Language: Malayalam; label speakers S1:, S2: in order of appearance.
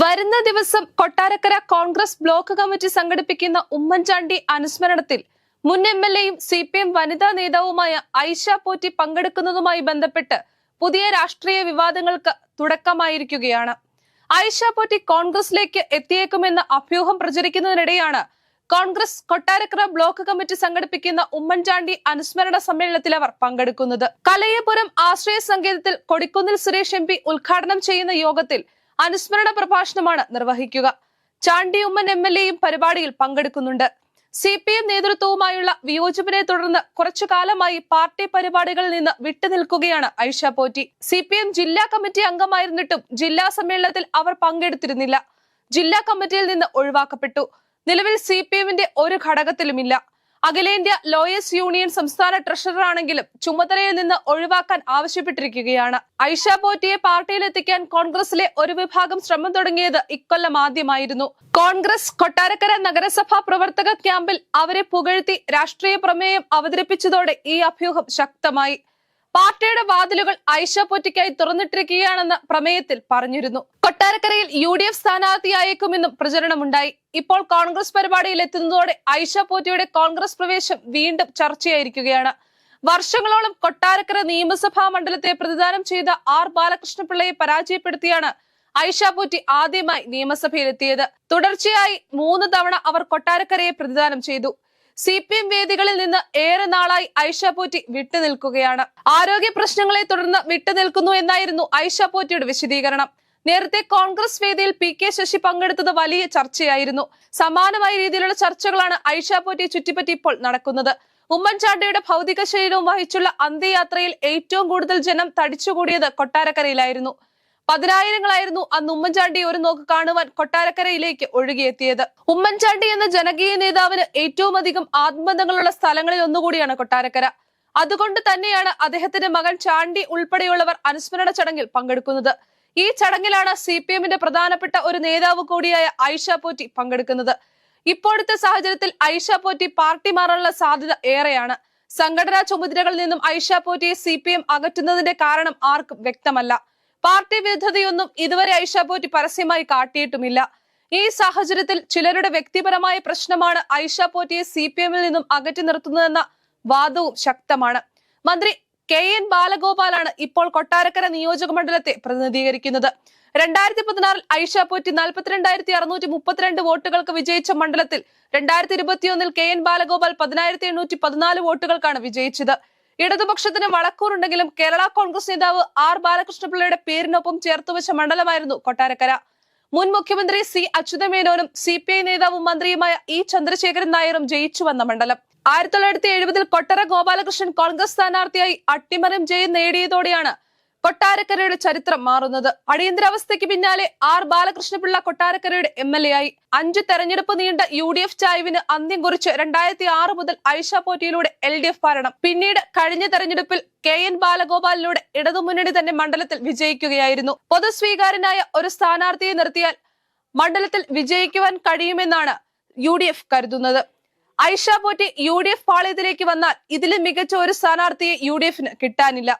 S1: വരുന്ന ദിവസം കൊട്ടാരക്കര കോൺഗ്രസ് ബ്ലോക്ക് കമ്മിറ്റി സംഘടിപ്പിക്കുന്ന ഉമ്മൻചാണ്ടി അനുസ്മരണത്തിൽ മുൻ എം എൽ എയും സി പി എം വനിതാ നേതാവുമായ ഐഷ പോറ്റി പങ്കെടുക്കുന്നതുമായി ബന്ധപ്പെട്ട് പുതിയ രാഷ്ട്രീയ വിവാദങ്ങൾക്ക് തുടക്കമായിരിക്കുകയാണ്. ഐഷ പോറ്റി കോൺഗ്രസിലേക്ക് എത്തിയേക്കുമെന്ന അഭ്യൂഹം പ്രചരിക്കുന്നതിനിടെയാണ് കോൺഗ്രസ് കൊട്ടാരക്കര ബ്ലോക്ക് കമ്മിറ്റി സംഘടിപ്പിക്കുന്ന ഉമ്മൻചാണ്ടി അനുസ്മരണ സമ്മേളനത്തിൽ അവർ പങ്കെടുക്കുന്നത്. കലയപുരം ആശ്രയ സങ്കേതത്തിൽ കൊടിക്കുന്നിൽ സുരേഷ് എം ഉദ്ഘാടനം ചെയ്യുന്ന യോഗത്തിൽ അനുസ്മരണ പ്രഭാഷണമാണ് നിർവഹിക്കുക. ചാണ്ടി ഉമ്മൻ എം എൽ എയും പരിപാടിയിൽ പങ്കെടുക്കുന്നുണ്ട്. സി പി എം നേതൃത്വവുമായുള്ള വിയോജിപ്പിനെ തുടർന്ന് കുറച്ചു കാലമായി പാർട്ടി പരിപാടികളിൽ നിന്ന് വിട്ടുനിൽക്കുകയാണ് Aisha Potty. C P M ജില്ലാ കമ്മിറ്റി അംഗമായിരുന്നിട്ടും ജില്ലാ സമ്മേളനത്തിൽ അവർ പങ്കെടുത്തിരുന്നില്ല. ജില്ലാ കമ്മിറ്റിയിൽ നിന്ന് ഒഴിവാക്കപ്പെട്ടു. നിലവിൽ സി പി എമ്മിന്റെ ഒരു ഘടകത്തിലുമില്ല. അഖിലേന്ത്യാ ലോയേഴ്സ് യൂണിയൻ സംസ്ഥാന ട്രഷറർ ആണെങ്കിലും ചുമതലയിൽ നിന്ന് ഒഴിവാക്കാൻ ആവശ്യപ്പെട്ടിരിക്കുകയാണ്. ഐഷ പോറ്റിയെ പാർട്ടിയിലെത്തിക്കാൻ കോൺഗ്രസിലെ ഒരു വിഭാഗം ശ്രമം തുടങ്ങിയത് ഇക്കൊല്ലം ആദ്യമായിരുന്നു. കോൺഗ്രസ് കൊട്ടാരക്കര നഗരസഭാ പ്രവർത്തക ക്യാമ്പിൽ അവരെ പുകഴ്ത്തി രാഷ്ട്രീയ പ്രമേയം അവതരിപ്പിച്ചതോടെ ഈ അഭ്യൂഹം ശക്തമായി. പാർട്ടിയുടെ വാതിലുകൾ ഐഷ പോറ്റിക്കായി തുറന്നിട്ടിരിക്കുകയാണെന്ന് പ്രമേയത്തിൽ പറഞ്ഞിരുന്നു. കൊട്ടാരക്കരയിൽ യു ഡി എഫ് സ്ഥാനാർത്ഥിയായേക്കുമെന്നും പ്രചരണമുണ്ടായി. ഇപ്പോൾ കോൺഗ്രസ് പരിപാടിയിൽ എത്തുന്നതോടെ ഐഷ പോറ്റിയുടെ കോൺഗ്രസ് പ്രവേശം വീണ്ടും ചർച്ചയായിരിക്കുകയാണ്. വർഷങ്ങളോളം കൊട്ടാരക്കര നിയമസഭാ മണ്ഡലത്തെ പ്രതിദാനം ചെയ്ത ആർ ബാലകൃഷ്ണപിള്ളയെ പരാജയപ്പെടുത്തിയാണ് ഐഷ പോറ്റി ആദ്യമായി നിയമസഭയിലെത്തിയത്. തുടർച്ചയായി മൂന്ന് തവണ അവർ കൊട്ടാരക്കരയെ പ്രതിദാനം ചെയ്തു. സി പി എം വേദികളിൽ നിന്ന് ഏറെ നാളായി ഐഷ പോറ്റി വിട്ടുനിൽക്കുകയാണ്. ആരോഗ്യ പ്രശ്നങ്ങളെ തുടർന്ന് വിട്ടുനിൽക്കുന്നു എന്നായിരുന്നു ഐഷ പോറ്റിയുടെ വിശദീകരണം. നേരത്തെ കോൺഗ്രസ് വേദിയിൽ പി കെ ശശി പങ്കെടുത്തത് വലിയ ചർച്ചയായിരുന്നു. സമാനമായ രീതിയിലുള്ള ചർച്ചകളാണ് ഐഷ പോറ്റിയെ ചുറ്റിപ്പറ്റി ഇപ്പോൾ നടക്കുന്നത്. ഉമ്മൻചാണ്ടിയുടെ ഭൗതിക ശരീരവും വഹിച്ചുള്ള അന്ത്യയാത്രയിൽ ഏറ്റവും കൂടുതൽ ജനം തടിച്ചുകൂടിയത് കൊട്ടാരക്കരയിലായിരുന്നു. പതിനായിരങ്ങളായിരുന്നു അന്ന് ഉമ്മൻചാണ്ടി ഒരു നോക്ക് കാണുവാൻ കൊട്ടാരക്കരയിലേക്ക് ഒഴുകിയെത്തിയത്. ഉമ്മൻചാണ്ടി എന്ന ജനകീയ നേതാവിന് ഏറ്റവും അധികം ആത്മബന്ധങ്ങളുള്ള സ്ഥലങ്ങളിൽ ഒന്നുകൂടിയാണ് കൊട്ടാരക്കര. അതുകൊണ്ട് തന്നെയാണ് അദ്ദേഹത്തിന്റെ മകൻ ചാണ്ടി ഉൾപ്പെടെയുള്ളവർ അനുസ്മരണ ചടങ്ങിൽ പങ്കെടുക്കുന്നത്. ഈ ചടങ്ങിലാണ് സി പി എമ്മിന്റെ പ്രധാനപ്പെട്ട ഒരു നേതാവ് കൂടിയായ ഐഷ പോറ്റി പങ്കെടുക്കുന്നത്. ഇപ്പോഴത്തെ സാഹചര്യത്തിൽ ഐഷ പോറ്റി പാർട്ടി മാറാനുള്ള സാധ്യത ഏറെയാണ്. സംഘടനാ ചുമതലകളിൽ നിന്നും ഐഷ പോറ്റിയെ സി പി എം അകറ്റുന്നതിന്റെ കാരണം ആർക്കും വ്യക്തമല്ല. പാർട്ടി വിരുദ്ധതയൊന്നും ഇതുവരെ ഐഷ പോറ്റി പരസ്യമായി കാട്ടിയിട്ടുമില്ല. ഈ സാഹചര്യത്തിൽ ചിലരുടെ വ്യക്തിപരമായ പ്രശ്നമാണ് ഐഷ പോറ്റിയെ സി പി എമ്മിൽ നിന്നും അകറ്റി നിർത്തുന്നതെന്ന വാദവും ശക്തമാണ്. മന്ത്രി കെ എൻ ബാലഗോപാലാണ് ഇപ്പോൾ കൊട്ടാരക്കര നിയോജക മണ്ഡലത്തെ പ്രതിനിധീകരിക്കുന്നത്. രണ്ടായിരത്തി പതിനാറിൽ ഐഷ പോറ്റി നാൽപ്പത്തിരണ്ടായിരത്തി അറുന്നൂറ്റി മുപ്പത്തിരണ്ട് വോട്ടുകൾക്ക് വിജയിച്ച മണ്ഡലത്തിൽ രണ്ടായിരത്തി ഇരുപത്തിയൊന്നിൽ കെ എൻ ബാലഗോപാൽ പതിനായിരത്തി എണ്ണൂറ്റി പതിനാല് വോട്ടുകൾക്കാണ് വിജയിച്ചത്. ഇടതുപക്ഷത്തിന് വളക്കൂറുണ്ടെങ്കിലും കേരള കോൺഗ്രസ് നേതാവ് ആർ ബാലകൃഷ്ണപിള്ളയുടെ പേരിനൊപ്പം ചേർത്തുവച്ച മണ്ഡലമായിരുന്നു കൊട്ടാരക്കര. മുൻ മുഖ്യമന്ത്രി സി അച്യുതമേനോനും സി പി ഐ നേതാവും മന്ത്രിയുമായ ഇ ചന്ദ്രശേഖരൻ നായരും ജയിച്ചു വന്ന മണ്ഡലം. ആയിരത്തി തൊള്ളായിരത്തി എഴുപതിൽ കൊട്ടര ഗോപാലകൃഷ്ണൻ കോൺഗ്രസ് സ്ഥാനാർത്ഥിയായി അട്ടിമറിം ജയം നേടിയതോടെയാണ് കൊട്ടാരക്കരയുടെ ചരിത്രം മാറുന്നത്. അടിയന്തരാവസ്ഥയ്ക്ക് പിന്നാലെ ആർ ബാലകൃഷ്ണപിള്ള കൊട്ടാരക്കരയുടെ എം എൽ എ ആയി. അഞ്ച് തെരഞ്ഞെടുപ്പ് നീണ്ട യു ഡി എഫ് ചായ്വിന് അന്ത്യം കുറിച്ച് രണ്ടായിരത്തി ആറ് മുതൽ ഐഷ പോറ്റിയിലൂടെ എൽ ഡി എഫ് ഭരണം. പിന്നീട് കഴിഞ്ഞ തെരഞ്ഞെടുപ്പിൽ കെ എൻ ബാലഗോപാലിലൂടെ ഇടതുമുന്നണി തന്നെ മണ്ഡലത്തിൽ വിജയിക്കുകയായിരുന്നു. പൊതുസ്വീകാരനായ ഒരു സ്ഥാനാർത്ഥിയെ നിർത്തിയാൽ മണ്ഡലത്തിൽ വിജയിക്കുവാൻ കഴിയുമെന്നാണ് യു ഡി എഫ് കരുതുന്നത്. Aisha Potty U D F പാളയത്തിലേക്ക് വന്നാൽ ഇതിലും മികച്ച ഒരു സ്ഥാനാർത്ഥിയെ യു ഡി എഫിന് കിട്ടാനില്ല.